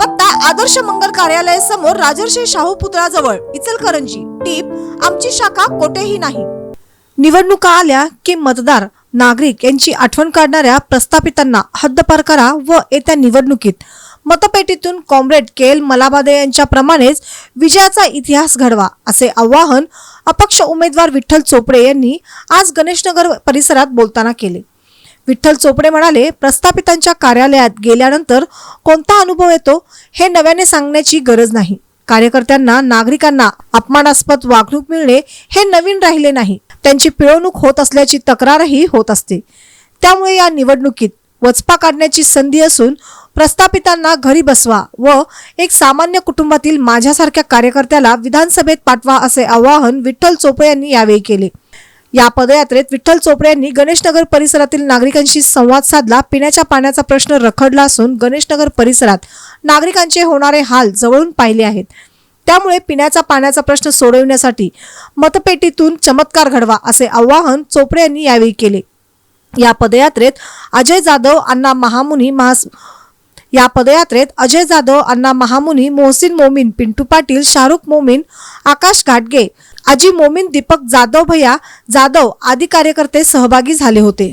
पत्ता आदर्श मंगल कार्यालय समोर राजर्षी शाहू पुतळाजवळ इचलकरंजी टीप आमची शाखा कोठेही नाही. निवडणुका आल्या की मतदार नागरिक यांची आठवण काढणाऱ्या प्रस्थापितांना हद्दपार करा व येत्या निवडणुकीत. मतपेटीतून कॉम्रेड के एल मलाबादे यांच्याप्रमाणेच विजयाचा इतिहास घडवा असे आवाहन अपक्ष उमेदवार विठ्ठल चोपडे यांनी आज गणेशनगर परिसरात बोलताना केले. विठ्ठल चोपडे म्हणाले प्रस्थापितांच्या कार्यालयात गेल्यानंतर कोणता अनुभव येतो हे नव्याने सांगण्याची गरज नाही. कार्यकर्त्यांना नागरिकांना अपमानास्पद वागणूक मिळणे हे नवीन राहिले नाही. त्यांची पिळवणूक होत असल्याची तक्रारही होत असते. त्यामुळे या निवडणुकीत वचपा काढण्याची संधी असून प्रस्थापितांना घरी बसवा व एक सामान्य कुटुंबातील माझ्यासारख्या कार्यकर्त्याला विधानसभेत पाठवा असे आवाहन विठ्ठल चोपडे यांनी यावेळी केले. या पदयात्रेत विठ्ठल चोपडे यांनी गणेशनगर परिसरातील नागरिकांशी संवाद साधला. पिण्याच्या पाण्याचा प्रश्न रखडला असून गणेशनगर परिसरात नागरिकांचे होणारे हाल जवळून पाहिले आहेत. त्यामुळे पिण्याचा पाण्याचा प्रश्न सोडवण्यासाठी मतपेटीतून चमत्कार घडवा असे आवाहन चोपडे यांनी यावेळी केले. या पदयात्रेत अजय जाधव अण्णा महामुनी महास या पदयात्रेत अजय जाधव अण्णा महामुनी मोहसिन मोमीन पिंटू पाटील शाहरुख मोमीन आकाश घाटगे आजी मोमीन दीपक जाधव भैया जाधव आदी कार्यकर्ते सहभागी झाले होते.